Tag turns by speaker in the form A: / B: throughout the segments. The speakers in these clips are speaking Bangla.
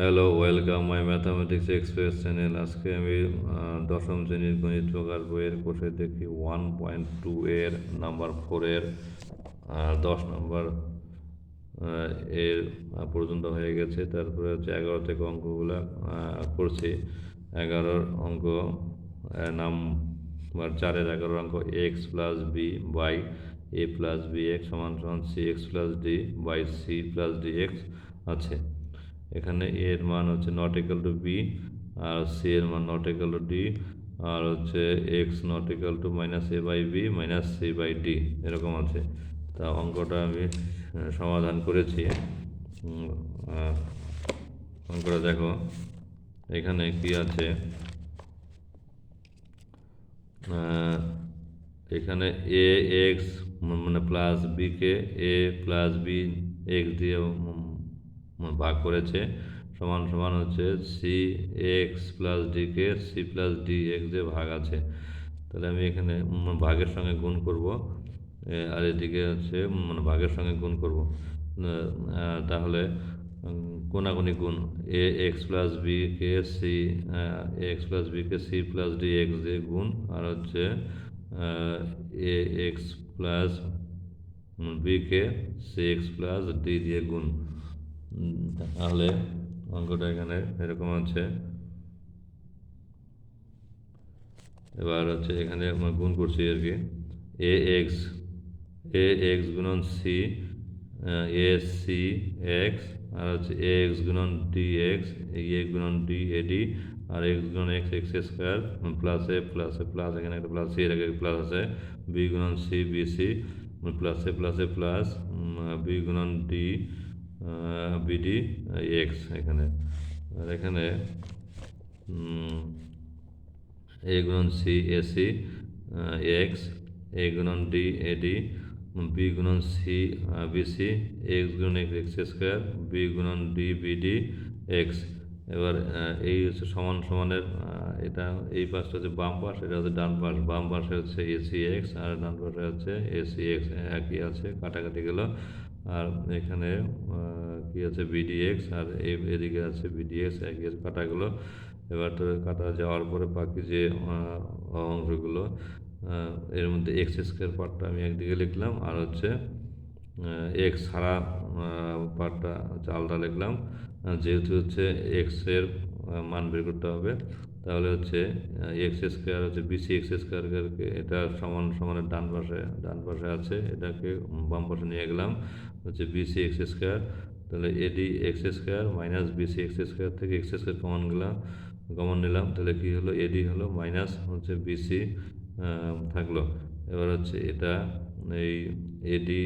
A: Hello welcome my mathematics express channel আজকে আমি দশম শ্রেণির গণিত প্রকার বইয়ের কোষে দেখি ওয়ান পয়েন্ট টু এর নাম্বার ফোরের দশ নম্বর এর পর্যন্ত হয়ে গেছে। তারপরে হচ্ছে এগারো থেকে অঙ্কগুলো করছি। এগারোর অঙ্ক নাম্বার চারের এগারো অঙ্ক x plus b by a plus b x সমান সমান c x plus d by c plus d x আছে। এখানে এ এর মান হচ্ছে নট ইকাল টু বি আর সি এর মান নট ইকাল টু ডি আর হচ্ছে x not equal to minus a by b minus c by d এরকম আছে। তা অঙ্কটা আমি সমাধান করেছি। অঙ্কটা দেখো। এখানে কি আছে? এখানে এ এক্স মানে প্লাস বিকে এ প্লাস বি এক্স দিয়ে ভাগ করেছে। সমান সমান হচ্ছে সি এক্স প্লাস ডিকে সি প্লাস ডি এক্স দিয়ে ভাগ আছে। তাহলে আমি এখানে ভাগের সঙ্গে গুণ করব। আর এদিকে হচ্ছে মানে ভাগের সঙ্গে গুণ করব। তাহলে উম, কোনাকুনি গুণ এ এক্স প্লাস বি কে সি এক্স প্লাস বি কে সি প্লাস ডি এক্স দিয়ে গুণ আর হচ্ছে এ এক্স প্লাস বিকে সি এক্স প্লাস ডি দিয়ে গুণ। তাহলে অঙ্কটা এখানে এরকম আছে এবার হচ্ছে এখানে আমরা গুণ করছি আর কি। এ এক্স এ এক্স গুণন সি এ সি এক্স আর হচ্ছে এ এক্স গুণন ডি এক্স এ গুণন ডি এ ডি আর এক্স গুণন x x square plus a plus a plus এখানে একটা প্লাস সি এর আগে প্লাস আছে। বি গুণন c b c plus a plus a plus b গুণন ডি বিডি এক্স এখানে। আর এখানে এ গুণন সি এসি এক্স এ গুণন ডি এডি বি গুণন সি বিসি এক্স গুণন এক্স এক্স স্কোয়ার বি গুণন ডি বিডি এক্স এবার এই হচ্ছে সমান সমানের এটা এই পাশটা হচ্ছে বাম পাশ, এটা হচ্ছে ডান পাশ। বাম পাশে হচ্ছে এসি এক্স আর ডান পাশে হচ্ছে এসি এক্স একই আছে, কাটাকাটি গেল। আর এখানে কি আছে? বিডিএক্স আর এদিকে আছে বিডিএক্স একই আছে কাটা এবার তো কাটা যাওয়ার পরে বাকি যে অংশগুলো এর মধ্যে এক্স স্কোয়ার পার্টটা আমি একদিকে লিখলাম আর হচ্ছে এক্স ছাড়া পার্টটা আলাদা লিখলাম। যেহেতু হচ্ছে এক্সের মান বের করতে হবে, তাহলে হচ্ছে এক্স স্কোয়ার হচ্ছে বিসি এক্স স্কোয়ারকে এটা সমান সমানের ডান পাশে ডান পাশে আছে, এটাকে বাম পাশে নিয়ে গেলাম। হচ্ছে বিসি এক্স স্কোয়ার তাহলে a d x square minus b c x square থেকে এক্স স্কোয়ার কমন গেলাম কমন নিলাম, তাহলে কী হলো? এডি হলো মাইনাস হচ্ছে বিসি থাকল। এবার হচ্ছে এটা, এই এডি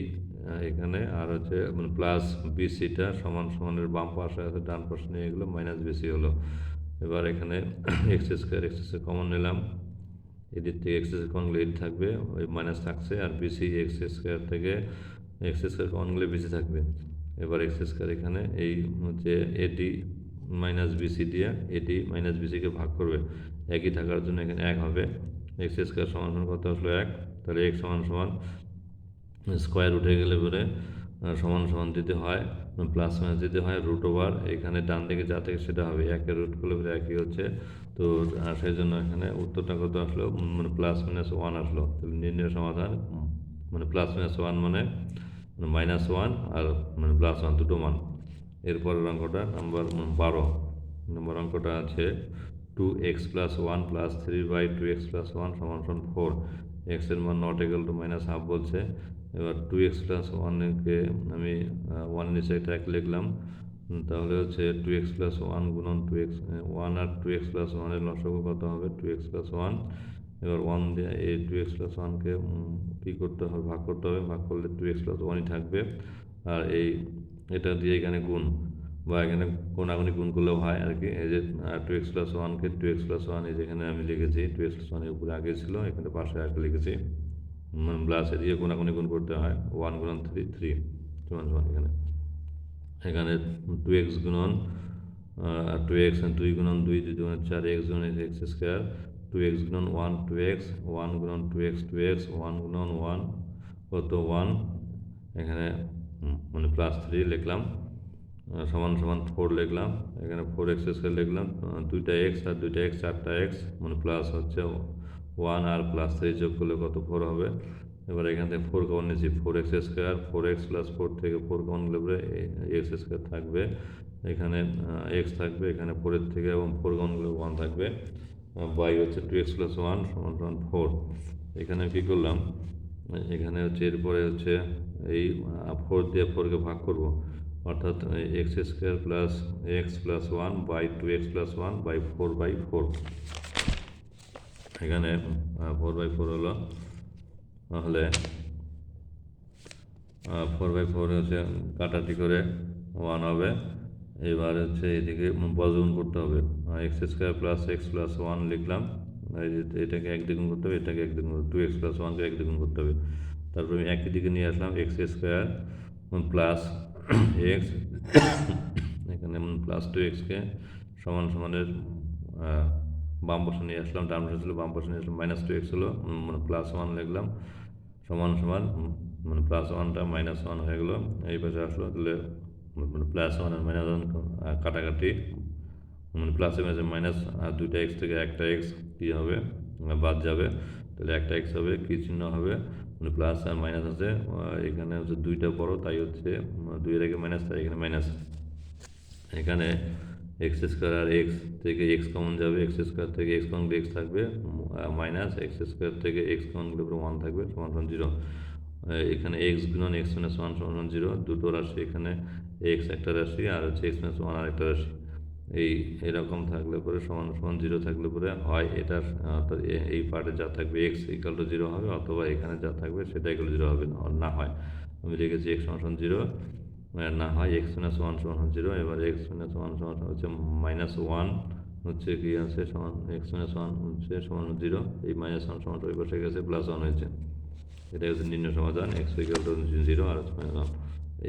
A: এখানে আর হচ্ছে মানে প্লাস বিসিটা সমান সমানের বাম পাশে আছে, ডান পাশে নিয়ে গেলো মাইনাস বিসি হলো। এবার এখানে x square x square common নিলাম। এদিক থেকে এক্স স্কোয়ার কমন এডি থাকবে, ওই মাইনাস থাকছে, আর বিসি এক্স স্কোয়ার থেকে এক্স স্কোয়ার কমন গেলে বিসি থাকবে। এবার এক্স স্কোয়ার এখানে এই হচ্ছে এডি মাইনাস বিসি দিয়ে এডি মাইনাস বিসিকে ভাগ করবে। একই থাকার জন্য এখানে এক হবে। এক্স স্কোয়ার সমান সমান কত আসলো? এক। তাহলে এক সমান সমান স্কোয়ার উঠে গেলে পরে সমান সমান দিতে হয় প্লাস মাইনাস দিতে হয় রুট ওভার এখানে ডান দিকে যা থেকে সেটা হবে। একের রুট করলে পরে একই হচ্ছে। তো সেই জন্য এখানে উত্তরটা কত আসলো? মানে প্লাস মাইনাস ওয়ান আসলো। তাহলে নির্ণয় সমাধান মানে প্লাস মাইনাস ওয়ান মানে মাইনাস ওয়ান আর মানে প্লাস ওয়ান দুটো মান এরপরের অঙ্কটা নাম্বার বারো। নম্বর অঙ্কটা আছে two x plus one plus three by two x plus one সমান সমান ফোর এক্সের মান not equal to minus half বলছে। এবার টু এক্স প্লাস ওয়ানকে আমি ওয়ান নিচে একটা এক লিখলাম। তাহলে হচ্ছে টু এক্স প্লাস ওয়ান গুণন টু এক্স ওয়ান আর টু এক্স প্লাস ওয়ানের লসগু কত হবে? টু এক্স প্লাস ওয়ান এবার ওয়ান দিয়ে এই টু এক্স প্লাস ওয়ানকে কী করতে হবে, ভাগ করতে হবে, ভাগ করলে টু এক্স প্লাস ওয়ানই থাকবে। আর এই, এটা দিয়ে এখানে গুণ, বা এখানে কোনাগুনি গুণ করলেও হয় আর কি। এই যে টু এক্স প্লাস ওয়ানকে টু এক্স প্লাস ওয়ান এই যেখানে আমি লিখেছি টু এক্স প্লাস ওয়ানের উপরে আগে ছিল, এখানে পাশে আগে লিখেছি। প্লাসে দিয়ে কোনাকুনি গুণ করতে হয় ওয়ান গুণন থ্রি থ্রি সমান সমান এখানে। এখানে টু এক্স গুণন টু এক্স দুই গুণন দুই দুই গুণন চার এক্স গুণন এক্স স্কোয়ার টু এক্স গুণন ওয়ান টু এক্স ওয়ান গুণন two x two x one গুণন ওয়ান কত ওয়ান এখানে মানে প্লাস থ্রি লিখলাম সমান সমান ফোর লিখলাম, এখানে ফোর এক্স স্কোয়ার লিখলাম দুইটা এক্স আর দুইটা এক্স চারটা এক্স মানে প্লাস হচ্ছে ওয়ান আর প্লাস থ্রি যোগ করলে কত ফোর হবে? এবার এখান থেকে ফোর কমন নিয়েছি four x square four x plus four থেকে ফোর কমন গেলে পরে এক্স স্কোয়ার থাকবে। এখানে এক্স থাকবে, এখানে ফোরের থেকে এবং ফোর কমন গেলে ওয়ান থাকবে। বাই হচ্ছে টু এক্স প্লাস ওয়ান সমান সমান ফোর এখানে কী করলাম? এখানে হচ্ছে এরপরে হচ্ছে এই ফোর দিয়ে ফোরকে ভাগ করব। অর্থাৎ x square plus x plus one by two x plus one by four by four এখানে ফোর বাই ফোর হলো, তাহলে ফোর বাই ফোর হচ্ছে কাটাটি করে ওয়ান হবে। এবার হচ্ছে এদিকে বজগুণ করতে হবে। X square plus x plus one লিখলাম। এটাকে এক দ্বিগুণ করতে হবে, এটাকে এক দ্বিগুণ টু এক্স প্লাস ওয়ানকে এক দ্বিগুণ করতে হবে। তারপর আমি একই দিকে নিয়ে আসলাম এক্স স্কোয়ার প্লাস এক্স এখানে প্লাস টু এক্সকে সমান সমানের বাম পাশে নিয়ে আসলাম। ডান পাশে ছিল, বাম পাশে নিয়ে আসলাম মাইনাস টু এক্স হলো মানে প্লাস ওয়ান লিখলাম। সমান সমান মানে প্লাস ওয়ানটা মাইনাস ওয়ান হয়ে গেলো। এই পাশে আসলো, তাহলে মানে প্লাস ওয়ান আর মাইনাস ওয়ান কাটাকাটি। মানে প্লাসে মাইনাসে মাইনাস আর দুইটা এক্স থেকে একটা এক্স কী হবে? বাদ যাবে। তাহলে একটা এক্স হবে, কী চিহ্ন হবে? মানে প্লাস আর মাইনাস আছে। এখানে হচ্ছে দুইটা বড়, তাই হচ্ছে দুইয়ের আগে মাইনাস তাই এখানে মাইনাস এখানে এক্স স্কোয়ার আর এক্স থেকে এক্স কমন যাবে। এক্স স্কোয়ার থেকে এক্স কমন এক্স থাকবে মাইনাস এক্স স্কোয়ার থেকে এক্স কমন গেলে ওয়ান থাকবে, সমান সমান জিরো এখানে এক্স গুণন এক্স মাইনাস ওয়ান সমান সমান জিরো দুটো রাশি এখানে এক্স একটা রাশি আর হচ্ছে এক্স মাইনাস ওয়ান আর একটা রাশি। এই এরকম থাকলে পরে সমান সমান জিরো থাকলে পরে হয় এটার অর্থাৎ এই পার্টে যা থাকবে এক্স ইকাল টু জিরো হবে অথবা এখানে যা থাকবে সেটা ইকাল টু জিরো হবে না না হয়। আমি লিখেছি এক্স সমান সমান জিরো না হয় এক্স মাইনাস ওয়ান সমান জিরো এবার এক্স মাইনাস ওয়ান সমান হচ্ছে মাইনাস ওয়ান হচ্ছে কি আছে সমান এক্স মাইনাস ওয়ান হচ্ছে সমান জিরো এই মাইনাস ওয়ান সমান ওই পাশে গেছে প্লাস ওয়ান হয়েছে। এটা হচ্ছে নির্ণয় সমাধান এক্স ইকাল টু জিরো আর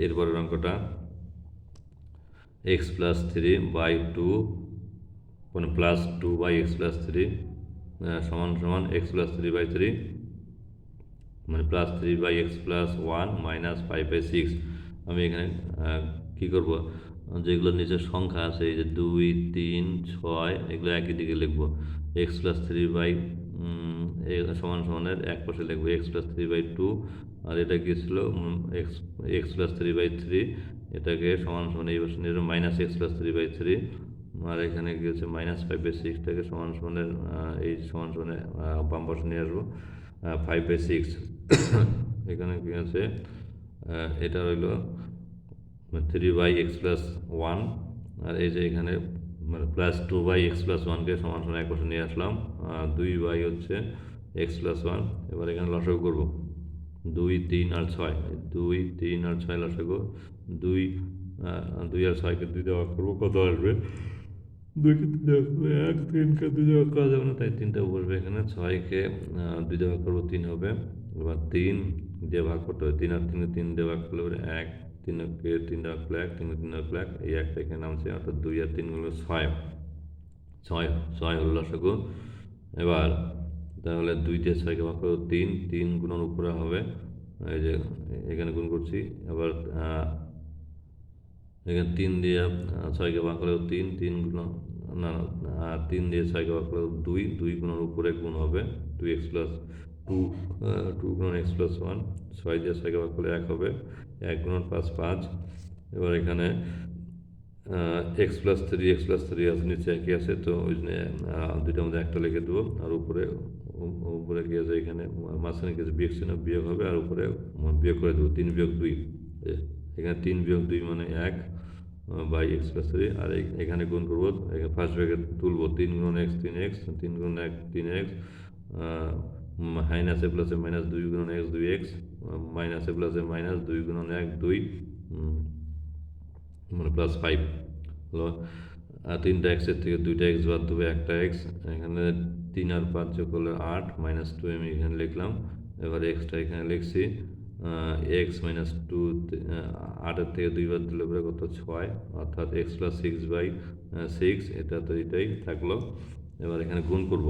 A: এরপরের অঙ্কটা x plus three by two মানে plus two by x plus three সমান সমান x plus three by three মানে plus three by x plus one minus five by six আমি এখানে কী করব? যেগুলো নিচের সংখ্যা আছে, এই যে দুই, তিন, ছয়, এগুলো একই দিকে লিখব। এক্স প্লাস থ্রি বাই সমান সমানের এক পাশে লিখব x plus three by two আর এটা কি ছিল? X x plus three by three এটাকে সমান সমান এই পাশে নিয়ে minus x plus three by three আর এখানে কি হচ্ছে মাইনাস ফাইভ বাই সিক্সটাকে সমান সমানের এই সমান সমানে বাম পাশে নিয়ে আসব ফাইভ বাই সিক্স এখানে কি আছে এটা হইল three by x plus one আর এই যে এখানে মানে plus two by x plus ওয়ানকে সমান সমান এক পাশে নিয়ে আসলাম আর দুই বাই হচ্ছে এক্স প্লাস ওয়ান এবার এখানে লসাগু করব। দুই, তিন আর ছয়। দুই, তিন আর ছয় লসাগু দুই দুই আর ছয়কে দুই দেওয়া করব, কত আসবে? দুইকে দুই দেওয়া করব, এক, তিনকে দুই দেওয়া করা যাবে না, তাই তিনটা বসবে এখানে। ছয়কে দুই দেওয়া করব, তিন হবে। এবার তিন দিয়ে ভাগ করতে হবে, তিন আর তিনে তিন ভাগ করলে এক তিনকে তিন দেওয়া করলে এক তিনকে তিন দেওয়া করলে এক, এই একটা এখানে নামছে, অর্থাৎ দুই আর তিন হলো ছয়। ছয় ছয় হলো লসাগু এবার তাহলে দুই দিয়ে ছয়কে ভাগ করব তিন তিন গুণের উপরে হবে। এই যে এখানে গুণ করছি, আবার এখানে তিন দিয়ে ছয়কে ভাগ করলেও তিন তিন গুণ, না তিন দিয়ে ছয়কে ভাগ করলেও দুই দুই গুণের উপরে গুণ হবে। Two x plus two two গুণ এক্স প্লাস ওয়ান, ছয় দিয়ে ছয়কে ভাগ করলে এক হবে। এক গুণন পাঁচ পাঁচ। এবার এখানে x plus three x plus three আছে, নিচে একই আছে, তো ওই জন্য দুইটার মধ্যে একটা লিখে দেবো, আর উপরে উপরে কি আছে এখানে, মাঝখানে কিছু বিয়োগ চিহ্ন বিয়োগ হবে, আর উপরে বিয়োগ করে দেবো, তিন বিয়োগ দুই এখানে তিন বিয়োগ দুই মানে এক বাই এক্স প্লাস থ্রি আর এখানে গুণ করব, এখানে ফার্স্ট ব্র্যাকেট তুলবো, তিন গুণ এক্স তিন এক্স তিন গুণ এক, তিন এক্স মাইনাস প্লাসে মাইনাস দুই গুণ এক্স দুই এক্স মাইনাস প্লাসে মাইনাস দুই গুণ এক, দুই মানে প্লাস ফাইভ হলো। আর তিনটা এক্সের থেকে দুইটা এক্স বাদ দেবে একটা এক্স এখানে তিন আর পাঁচ যোগ করলে আট মাইনাস টু আমি এখানে লিখলাম। এবার এক্সটা এখানে লিখছি এক্স মাইনাস টু আটের থেকে দুই বাদ দিলে পরে কত? ছয়, অর্থাৎ x plus six by six এটা তো এটাই থাকল। এবার এখানে গুণ করব।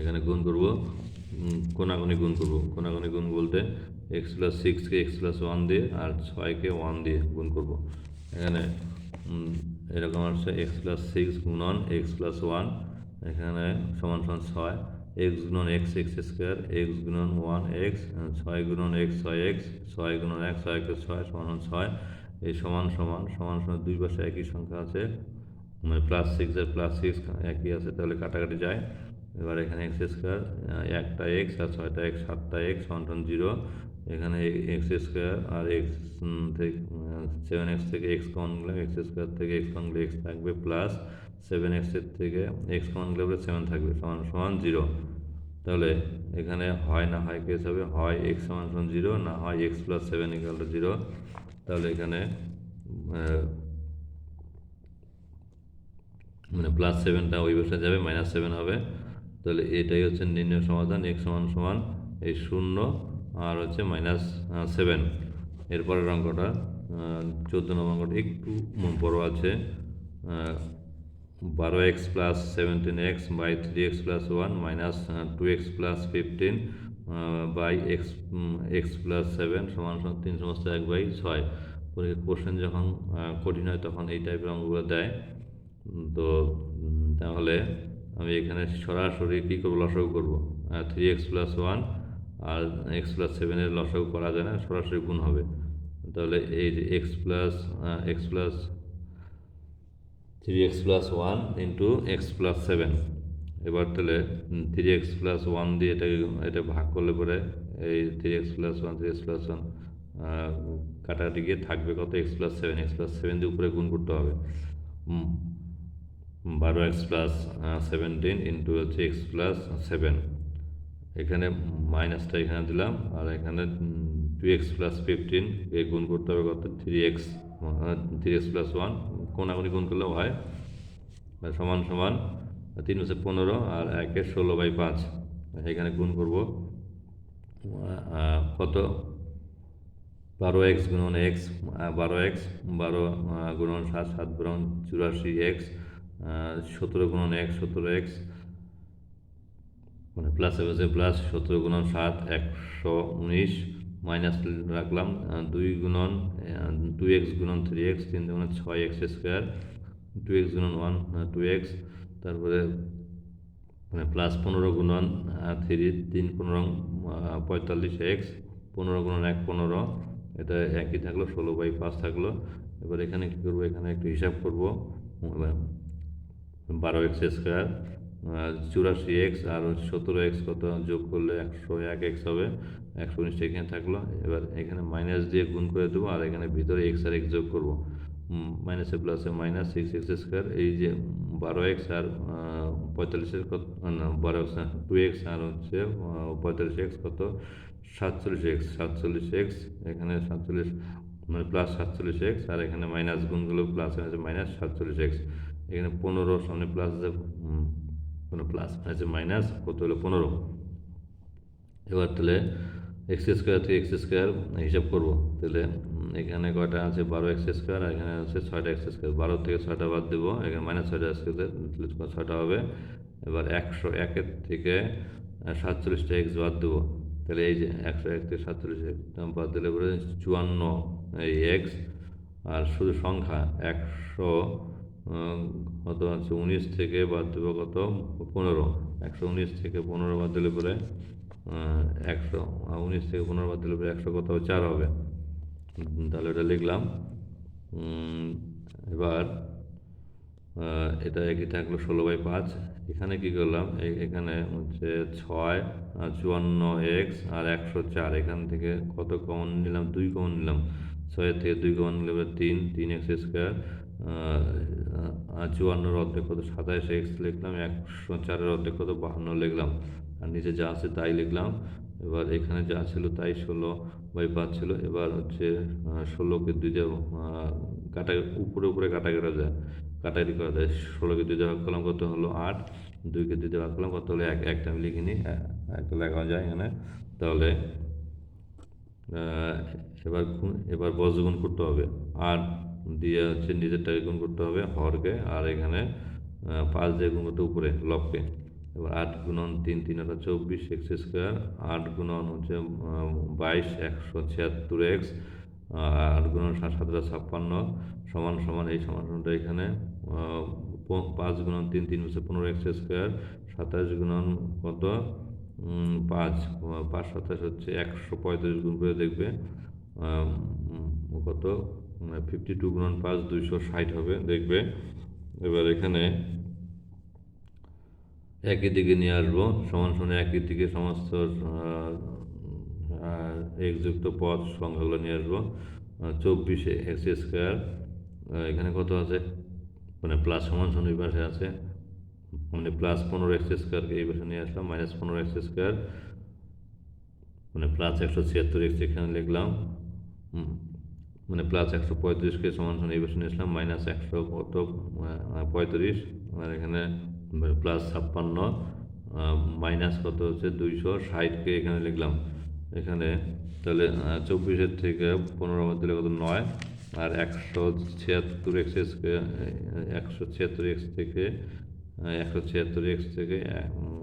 A: এখানে গুণ করব কোনাগুনি গুণ করব। কোনাগুনি গুণ বলতে এক্স প্লাস সিক্সকে এক্স প্লাস ওয়ান দিয়ে আর ছয়কে ওয়ান দিয়ে গুণ করব। এখানে এরকম আসছে এক্স প্লাস সিক্স গুণন এক্স প্লাস ওয়ান এখানে সমান সমান ছয় এক্স গুণন এক্স এক্স স্কোয়ার এক্স গুণন ওয়ান এক্স ছয় গুণন এক্স ছয় এক্স ছয় গুণন এক, ছয় একে ছয়, সমান ছয়, এই সমান সমান সমান সমান দুই পাশে একই সংখ্যা আছে মানে প্লাস সিক্স আর প্লাস সিক্স একই আছে, তাহলে কাটাকাটি যায়। এবার এখানে এক্স স্কোয়ার একটা এক্স আর ছয়টা এক্স সাতটা এক্স সমান জিরো এখানে এক্স স্কোয়ার আর এক্স থেকে সেভেন এক্স থেকে এক্স কমন গেলে এক্স স্কোয়ার থেকে এক্স কমন গেলে এক্স থাকবে প্লাস সেভেন এক্সের থেকে এক্স কমন গেলে সেভেন থাকবে, সমান সমান জিরো তাহলে এখানে হয় না হয় কেস হবে? হয় এক্স সমান সমান জিরো না হয় x plus seven equal zero তাহলে এখানে মানে প্লাস সেভেনটা ওই পাশে যাবে মাইনাস সেভেন হবে। তাহলে এটাই হচ্ছে নির্ণয় সমাধান এক্স সমান সমান এই শূন্য আর হচ্ছে মাইনাস সেভেন এরপরের অঙ্কটা চোদ্দ নম্বর অঙ্কটা একটু বড় আছে। বারো x plus seventeen x by three x plus one minus two x plus fifteen by x x plus seven সমান তিন সমস্ত এক বাই ছয়। পরীক্ষা কোশ্চেন যখন কঠিন হয় তখন এই টাইপের অঙ্কগুলো দেয়। তো তাহলে আমি এখানে সরাসরি কী করব, লসাগু করব? থ্রি এক্স প্লাস ওয়ান আর এক্স প্লাস সেভেনের লসাগু করা যায় না সরাসরি গুণ হবে তাহলে এই যে x plus x plus three x plus one into x plus seven এবার তাহলে থ্রি এক্স প্লাস ওয়ান দিয়ে এটাকে এটা ভাগ করলে পরে এই three x plus one three x plus one কাটাকাটি গিয়ে থাকবে কত x plus seven x plus seven দিয়ে উপরে গুণ করতে হবে বারো এক্স প্লাস সেভেন্টিন ইন্টু হচ্ছে এক্স প্লাস সেভেন এখানে মাইনাসটা এখানে দিলাম, আর এখানে টু এক্স প্লাস ফিফটিন এ গুণ করতে হবে কত? Three x three x plus one কোনাগুনি গুণ করলেও হয় সমান সমান, তিন হচ্ছে পনেরো, আর একের ষোলো বাই পাঁচ, এখানে গুণ করব কত? বারো এক্স গুণন এক্স বারো এক্স বারো গুণন সাত সাত গুণন চুরাশি এক্স সতেরো গুণন এক, সতেরো এক্স মানে প্লাসে বসে প্লাস সতেরো গুণন সাত, একশো উনিশ মাইনাস রাখলাম দুই গুণন টু এক্স গুণন থ্রি এক্স তিন গুণন ছয় এক্স স্কোয়ার টু এক্স গুণন ওয়ান টু এক্স তারপরে মানে প্লাস পনেরো গুণন থ্রি তিন পনেরো পঁয়তাল্লিশ এক্স পনেরো গুণন এক পনেরো, এটা একই থাকল, ষোলো বাই পাঁচ থাকল, এবার এখানে কী করব, এখানে একটু হিসাব করব বারো এক্স স্কোয়ার চুরাশি এক্স আর সতেরো এক্স কত যোগ করলে একশো এক এক্স হবে। একশো উনিশটা এখানে থাকল। এবার এখানে মাইনাস দিয়ে গুণ করে দেবো আর এখানে ভিতরে এক্স আর এক্স যোগ করব। মাইনাসে প্লাসে মাইনাস সিক্স এক্স স্কোয়ার এই যে বারো এক্স আর পঁয়তাল্লিশের কত বারো এক্স টু এক্স আর হচ্ছে পঁয়তাল্লিশ এক্স কত? সাতচল্লিশ এক্স। সাতচল্লিশ এক্স, এখানে সাতচল্লিশ মানে প্লাস সাতচল্লিশ এক্স আর এখানে মাইনাস গুণগুলো প্লাস মাইনাস সাতচল্লিশ এক্স। এখানে পনেরো সামনে প্লাস আছে কোনো প্লাস আছে মাইনাস কত হলো? পনেরো। এবার তাহলে এক্স স্কোয়ার থেকে এক্স স্কোয়ার হিসাব করব। তাহলে এখানে কয়টা আছে? বারো এক্স স্কোয়ার আর এখানে আছে ছয়টা এক্স স্কোয়ার বারো থেকে ছয়টা বাদ দেবো, এখানে মাইনাস ছয়টা স্কোয়ার তাহলে ছয়টা হবে। এবার একশো একের থেকে সাতচল্লিশটা এক্স বাদ দেবো। তাহলে এই যে একশো এক থেকে সাতচল্লিশ বাদ দিলে পরে চুয়ান্ন এই এক্স আর শুধু সংখ্যা একশো কত আছে? উনিশ থেকে বাদ দেবো কত? পনেরো। একশো উনিশ থেকে পনেরো বাদ দিলে পরে একশো। উনিশ থেকে পনেরো বাদ দিলে পরে একশো কত চার হবে। তাহলে এটা লিখলাম। এবার এটা একই থাকল ষোলো বাই পাঁচ। এখানে কি করলাম? এখানে হচ্ছে ছয় চুয়ান্ন এক্স আর একশো চার। এখান থেকে কত কমন নিলাম? দুই কমন নিলাম। ছয়ের থেকে দুই কমন নিলে তিন তিন এক্স স্কোয়ার। চুয়ান্নর অর্ধেক কত? সাতাইশ এক্স লিখলাম একশো চারের অর্ধেক কত? বাহান্ন লিখলাম। আর নিচে যা আছে তাই লিখলাম। এবার এখানে যা ছিল তাই ষোলো বাই পাঁচ ছিল। এবার হচ্ছে ষোলোকে দুই আহ, কাটা উপরে উপরে কাটা করা যায় কাটাকাটি করা যায় ষোলোকে দুই ভাগ করলাম কত হলো? আট। দুইকে দুই ভাগ করলাম কত হলো? এক একটা আমি লিখিনি। এ- একটা লেখা যায় এখানে। তাহলে এবার এবার বজ্রগুণ করতে হবে। আর দিয়ে হচ্ছে নিজের নিজেরটাকে গুণ করতে হবে হরকে, আর এখানে পাঁচ দিয়ে গুণ করতে উপরে লবকে। এবার আট গুণন তিন তিন আটা চব্বিশ, এক্স স্কোয়ার, আট গুণন হচ্ছে বাইশ, একশো ছিয়াত্তর এক্স আট গুণন সাত সাতটা ছাপ্পান্ন, সমান সমান এই সমাধানটা এখানে পাঁচ গুণন তিন তিন হচ্ছে পনেরো এক্স স্কোয়ার, সাতাশ গুণন কত? পাঁচ পাঁচ, সাতাশ হচ্ছে একশো পঁয়ত্রিশ গুণ করে দেখবে কত? ফিফটি টু গুণন পাঁচ দুইশো ষাট হবে দেখবে। এবার এখানে একই দিকে নিয়ে আসব সমান সমান একই দিকে সমস্ত এক্সযুক্ত পথ সংখ্যাগুলো নিয়ে আসব। চব্বিশে এক্স স্কোয়ার এখানে কত আছে? মানে প্লাস সমান সমান এই পাশে আছে। মানে প্লাস পনেরো এক্স স্কোয়ারকে এই পাশে নিয়ে আসলাম মাইনাস পনেরো এক্স স্কোয়ার মানে প্লাস একশো ছিয়াত্তর এক্স এখানে লিখলাম। হুম, মানে প্লাস একশো পঁয়ত্রিশকে সমান সমান এই পাশে নিয়ে আসলাম মাইনাস একশো কত? পঁয়ত্রিশ। আর এখানে প্লাস ছাপ্পান্ন মাইনাস কত হচ্ছে? দুইশো ষাটকে এখানে লিখলাম। এখানে তাহলে চব্বিশের থেকে পনেরো বাদ দিলে কত? নয়। আর একশো ছিয়াত্তর এক্স এক্সকে একশো ছিয়াত্তর এক্স থেকে একশো ছিয়াত্তর এক্স থেকে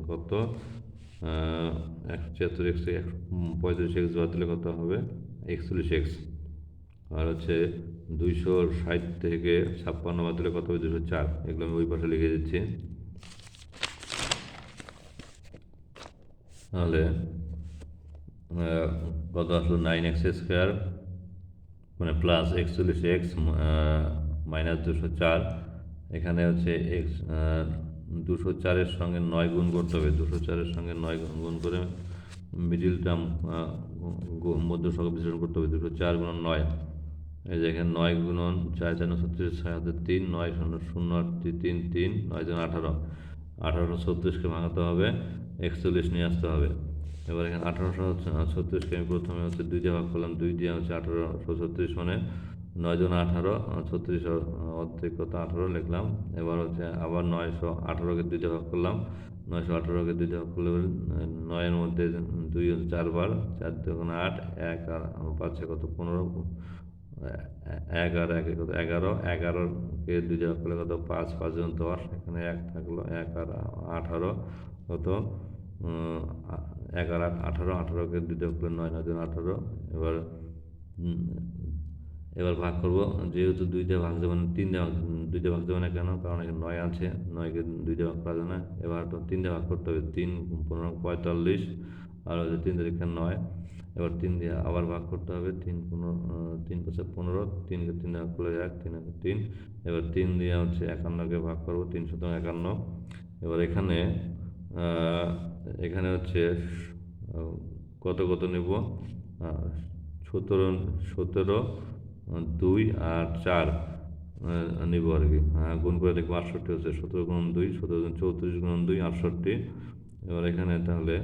A: কত? একশো ছিয়াত্তর এক্স থেকে একশো পঁয়ত্রিশ এক্স দিলে কত হবে? একচল্লিশ এক্স। আর হচ্ছে দুইশো ষাট থেকে ছাপ্পান্ন বাদ দিলে কত হবে দুশো চার। এগুলো আমি ওই পাশে লিখে দিচ্ছি। তাহলে কত আসলো? নাইন এক্স স্কোয়ার মানে প্লাস একচল্লিশ এক্স মাইনাস দুশো চার। এখানে হচ্ছে এক্স দুশো চারের সঙ্গে নয় গুণ করতে হবে। দুশো চারের সঙ্গে নয় গুণ গুণ করে মিডিল টার্ম মধ্য সংখ্যা বিশ্লেষণ করতে হবে। দুশো চার গুণ নয়। এই যে এখানে নয় গুণন চার চার ছত্রিশ, ছয় হাতে তিন, নয় শূন্য শূন্য তিন তিন, নয় জন আঠারো। আঠারোশো ছত্রিশকে ভাঙাতে হবে, একচল্লিশ নিয়ে আসতে হবে। এবার এখানে আঠারোশো ছত্রিশকে আমি প্রথমে হচ্ছে দুই দিয়ে ভাগ করলাম, দুই দিয়ে হচ্ছে আঠারোশো ছত্রিশ মানে নয় জন আঠারো ছত্রিশ অর্ধেক কত আঠারো লিখলাম। এবার হচ্ছে আবার নয়শো আঠারোকে দুই দিয়ে ভাগ করলাম, নয়শো আঠারোকে দুই দিয়ে ভাগ করলে নয়ের মধ্যে দুই চারবার, চার দুগুণ আট, এক, আর পাঁচে কত? পনেরো এক আর এক কত? এগারো এগারোকে দুই জায়গা করলে কত? পাঁচ পাঁচ জন দশ, এখানে এক থাকল এক আর আঠারো, কত? আট, আঠারো আঠারোকে দুই জায়গা করলে নয় নয় জন আঠারো, এবার এবার ভাগ করব। যেহেতু দুই দিয়ে ভাগ যাবে না তিন দিয়ে ভাগ, দুই দিয়ে ভাগ যাবে না কেন? কারণ এখানে নয় আছে নয়কে দুই দিয়ে ভাগ করা যাবে না। এবার তো তিন দিয়ে ভাগ করতে হবে, তিন পনেরো, পঁয়তাল্লিশ, আর হচ্ছে তিন এখানে নয়। এবার তিন দিয়ে আবার ভাগ করতে হবে, তিন পনেরো তিন পাঁচে পনেরো তিন দিয়ে ভাগ করলে এক, তিন একে তিন। এবার তিন দিয়ে হচ্ছে একান্নকে ভাগ করব, তিন শতক একান্ন। এবার এখানে এখানে হচ্ছে কত কত নেব? সতেরো সতেরো, দুই আর চার নিব আর কি। গুণ করে দেখব আটষট্টি হচ্ছে সতেরো গুণ দুই, সতেরো চৌত্রিশ গুণ দুই, আটষট্টি। এবার এখানে তাহলে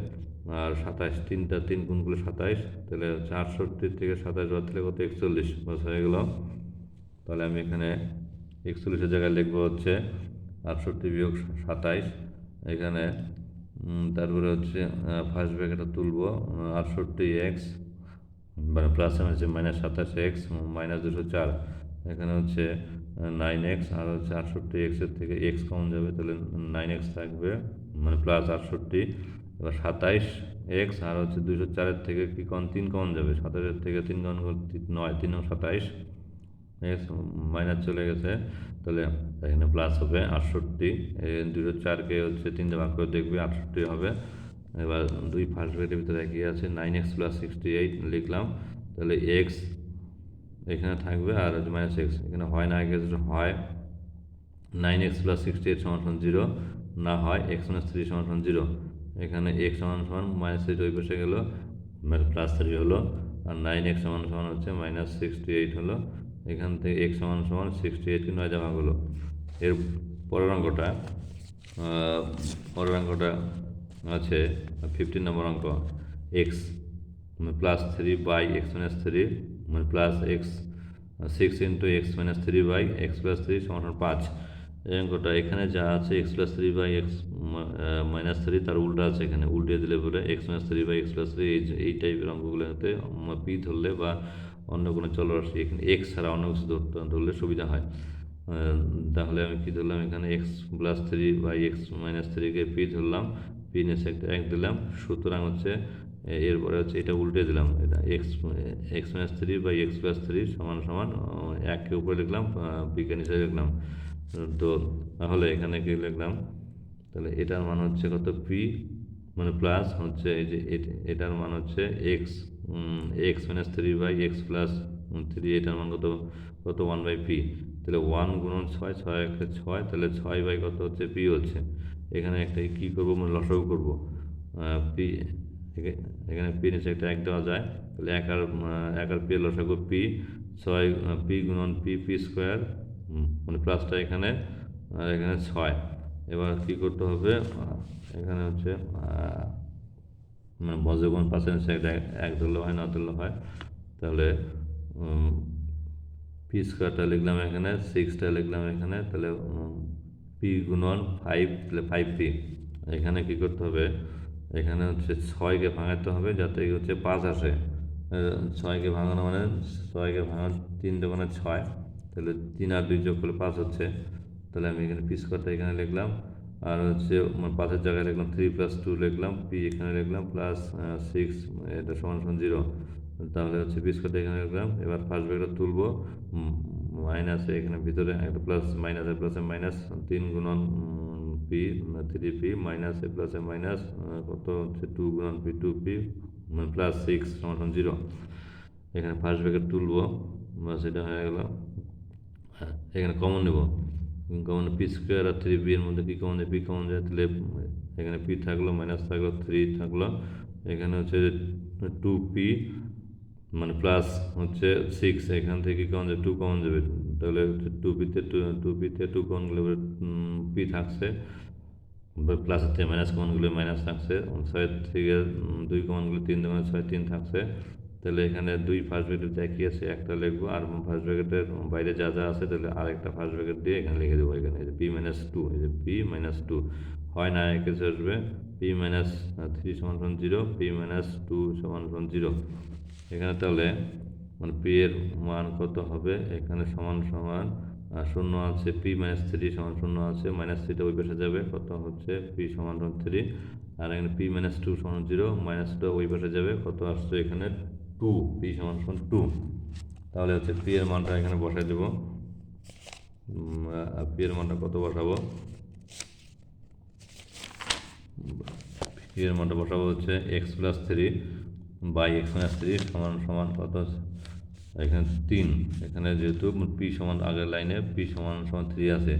A: আর সাতাশ, তিনটা, তিন গুণ করলে সাতাইশ তাহলে হচ্ছে থেকে সাতাশ বাদ দিলে কত? একচল্লিশ বাস হয়ে গেল। তাহলে আমি এখানে একচল্লিশের জায়গায় লিখব হচ্ছে আটষট্টি বিয়োগ সাতাইশ এখানে তারপরে হচ্ছে ফার্স্ট ব্র্যাকেটটা তুলবো আটষট্টি এক্স মানে প্লাস হচ্ছে মাইনাস সাতাশ এক্স মাইনাস দুশো চার। এখানে হচ্ছে নাইন এক্স আর হচ্ছে আটষট্টি এক্সের থেকে এক্স কমন যাবে, তাহলে নাইন এক্স থাকবে মানে প্লাস আটষট্টি। এবার সাতাইশ এক্স আর হচ্ছে দুশো চারের থেকে কি কম তিন কমন যাবে। সাতাশের থেকে তিন তিন- নয়, তিন সাতাইশ। এক্স মাইনাস চলে গেছে। তাহলে এখানে প্লাস হবে আটষট্টি। দুশো চারকে হচ্ছে তিনটে ভাগ করে দেখবে আটষট্টি হবে। এবার দুই ফার্স্ট ব্র্যাকেটের ভিতরে একই আছে nine x plus sixty eight লিখলাম। তাহলে এক্স এখানে থাকবে আর হচ্ছে মাইনাস এক্স এখানে হয় না, আগে হয় nine x plus sixty eight সমান জিরো না হয় এক্স মাইনাস থ্রি সমান জিরো এখানে এক্স সমান সমান মাইনাস থ্রি ওই পাশে গেলো প্লাস থ্রি হলো, আর নাইন এক্স সমান সমান হচ্ছে মাইনাস সিক্সটি এইট হলো, এখান থেকে এক্স সমান সমান সিক্সটি এইটকে নয় জামা হলো এর পরের অঙ্কটা পরের অঙ্কটা আছে ফিফটিন নম্বর অঙ্ক এক্স মানে plus three by x minus three মানে plus x six into x minus three by x plus three সমান পাঁচ। এই অঙ্কটা এখানে যা আছে x plus three by x minus three তার উল্টা আছে এখানে। উল্টে দিলে পরে x minus three by x plus three এই টাইপের অঙ্কগুলোতে পি ধরলে বা অন্য কোনো চলরাশি এখানে এক্স ছাড়া অন্য কিছু ধরতে, ধরলে সুবিধা হয়। তাহলে আমি কী ধরলাম? এখানে x plus three by x minus থ্রিকে P ধরলাম পি নিচে একটা এক দিলাম, সুতরাং হচ্ছে এরপরে হচ্ছে এটা উল্টে দিলাম। এটা x x minus three by x plus three সমান সমান এককে উপরে লিখলাম বিকে নিচে লিখলাম। তো তাহলে এখানে কি লিখলাম? তাহলে এটার মান হচ্ছে কত? পি মানে প্লাস হচ্ছে এই যে এট- এটার মান হচ্ছে x x minus three by x plus three এটার মান কত? কত? ওয়ান বাই পি তাহলে ওয়ান গুণন ছয় ছয় একটা ছয়, তাহলে ছয় বাই কত হচ্ছে? পি হচ্ছে। এখানে একটা কী করব? মানে লসাগু করব। পি এখানে পি নিচে একটা এক দেওয়া যায়। তাহলে এক আর এক আর পি লসাগু পি ছয় পি গুণন পি পি স্কোয়ার মানে প্লাসটা এখানে, আর এখানে ছয়। এবার কী করতে হবে? এখানে হচ্ছে মানে বজ্রগুণ পার্সেন্ট একটা এক ধরলে হয়, না ধরলে হয়। তাহলে পি স্কোয়ারটা লিখলাম এখানে সিক্সটা লিখলাম এখানে, তাহলে পি গুণন ফাইভ তাহলে ফাইভ পি এখানে কী করতে হবে? এখানে হচ্ছে ছয়কে ভাঙাতে হবে যাতে হচ্ছে পাঁচ আসে। ছয়কে ভাঙানো মানে ছয়কে ভাঙানো তিন দোকানে ছয়। তাহলে তিন আর দুই যোগ করলে পাঁচ হচ্ছে। তাহলে আমি এখানে পি স্কোয়ারটা এখানে লিখলাম। আর হচ্ছে মানে পাঁচের জায়গায় লিখলাম থ্রি প্লাস টু লিখলাম পি এখানে লিখলাম প্লাস সিক্স এটা সমান সমান জিরো তাহলে হচ্ছে পি স্কোয়ারটা এখানে লিখলাম। এবার ফার্স্ট ব্রেকটা তুলবো। মাইনাসে এখানে ভিতরে একটা প্লাস মাইনাসে প্লাসে মাইনাস তিন গুণন পি থ্রি পি মাইনাসে প্লাসে মাইনাস কত হচ্ছে টু গুণন পি টু পি মানে প্লাস সিক্স সমান জিরো এখানে ফার্স্ট ব্রেকেট তুলবো। বাস, এটা হয়ে গেল। হ্যাঁ, এখানে কমন নেব। কমন পি স্কোয়ার আর থ্রি বি এর মধ্যে কী কমন যায় পি কমন যায় তাহলে এখানে পি থাকল মাইনাস থাকল থ্রি থাকল। এখানে হচ্ছে টু পি মানে প্লাস হচ্ছে সিক্স এখান থেকে কমন যাবে টু কমন যাবে। তাহলে হচ্ছে টু পিতে টু টু পিতে টু কমন গেলে পি থাকছে। প্লাস থেকে মাইনাস কমনগুলো মাইনাস থাকছে। ছয় থেকে দুই কমনগুলো তিন দোকানে ছয় তিন থাকছে। তাহলে এখানে দুই ফার্স্ট ব্র্যাকেট একই আছে, একটা লিখব আর ফার্স্ট ব্র্যাকেটের বাইরে যা যা আছে তাহলে আরেকটা ফার্স্ট ব্র্যাকেট দিয়ে এখানে লিখে দেবো এখানে, এই যে পি মাইনাস টু এই যে পি মাইনাস টু হয় না, এক এসে আসবে পি মাইনাস থ্রি সমান সমান জিরো পি মাইনাস টু সমান সমান জিরো এখানে তাহলে মানে পি এর মান কত হবে? এখানে সমান সমান শূন্য আছে পি মাইনাস থ্রি সমান শূন্য আছে মাইনাস থ্রিটা ওই পাশে যাবে, কত হচ্ছে? পি সমান সমান থ্রি আর এখানে পি মাইনাস টু সমান জিরো মাইনাসটা ওই পাশে যাবে, কত আসছে এখানে? টু পি সমান সমান টু তাহলে হচ্ছে পি এর মানটা এখানে বসাই দেবো। পি এর মানটা কত বসাবো? পি এর মানটা বসাবো হচ্ছে X plus three by X minus three সমান সমান কত? এখানে তিন। এখানে যেহেতু পি সমান আগের লাইনে পি সমান সমান থ্রি আছে।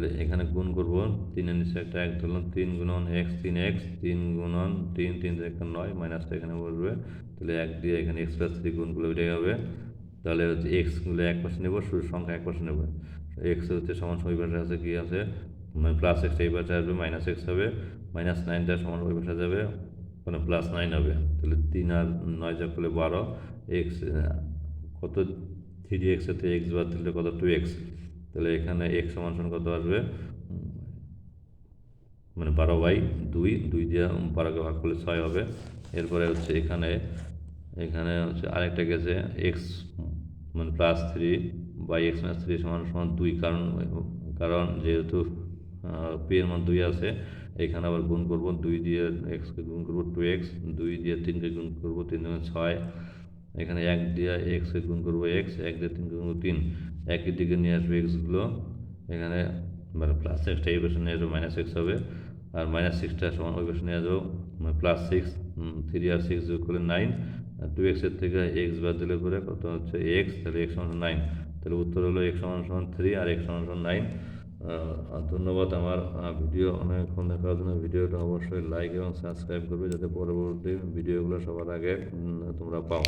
A: তাহলে এখানে গুণ করব তিনের নিচে একটা এক ধরলাম তিন গুণন এক্স তিন এক্স তিন গুণন তিন তিন একটা নয় মাইনাসটা এখানে বসবে। তাহলে এক দিয়ে এখানে এক্স প্লাস থ্রি গুণগুলো উঠে যাবে তাহলে হচ্ছে এক্সগুলো এক পাশে নেব, শুধু সংখ্যা এক পাশে নেব। এক্স হচ্ছে সমান ওই পাশে আছে কী আছে? মানে প্লাস এক্স এই পাশে আসবে মাইনাস এক্স হবে। মাইনাস নাইনটা সমান ওই পাশে যাবে মানে প্লাস নাইন হবে। তাহলে তিন আর নয় যোগ করলে বারো। এক্স কত? থ্রি এক্স সাথে এক্স বাদ দিলে কত? টু এক্স তাহলে এখানে এক্স সমান সমান কত আসবে? মানে বারো বাই দুই দুই দিয়ে বারোকে ভাগ করলে ছয় হবে। এরপরে হচ্ছে এখানে এখানে হচ্ছে আরেকটা গেছে এক্স মানে plus three by X minus three সমান সমান দুই, কারণ কারণ যেহেতু পি এর মান দুই আছে, এখানে আবার গুণ করব দুই দিয়ে এক্সকে গুণ করব টু এক্স দুই দিয়ে তিনকে গুণ করব তিন ছয় এখানে এক দিয়ে এক্সকে গুণ করব এক্স এক দিয়ে তিন গুণ করব তিন। একই দিকে নিয়ে আসবে এক্সগুলো এখানে মানে প্লাস এক্সটা এই পাশে নিয়ে আসব মাইনাস এক্স হবে। আর মাইনাস সিক্সটা সমান ওই পাশে নিয়ে আসব প্লাস সিক্স থ্রি আর সিক্স যোগ করলে নাইন আর টু এক্সের থেকে এক্স বাদ দিলে করে কত হচ্ছে এক্স তাহলে এক্স সমান নাইন তাহলে উত্তর হলো এক্স সমান সমান থ্রি আর এক্স সমান সমান নাইন ধন্যবাদ আমার ভিডিও অনেকক্ষণ দেখার জন্য। ভিডিওটা অবশ্যই লাইক এবং সাবস্ক্রাইব করবে, যাতে পরবর্তী ভিডিওগুলো সবার আগে তোমরা পাও।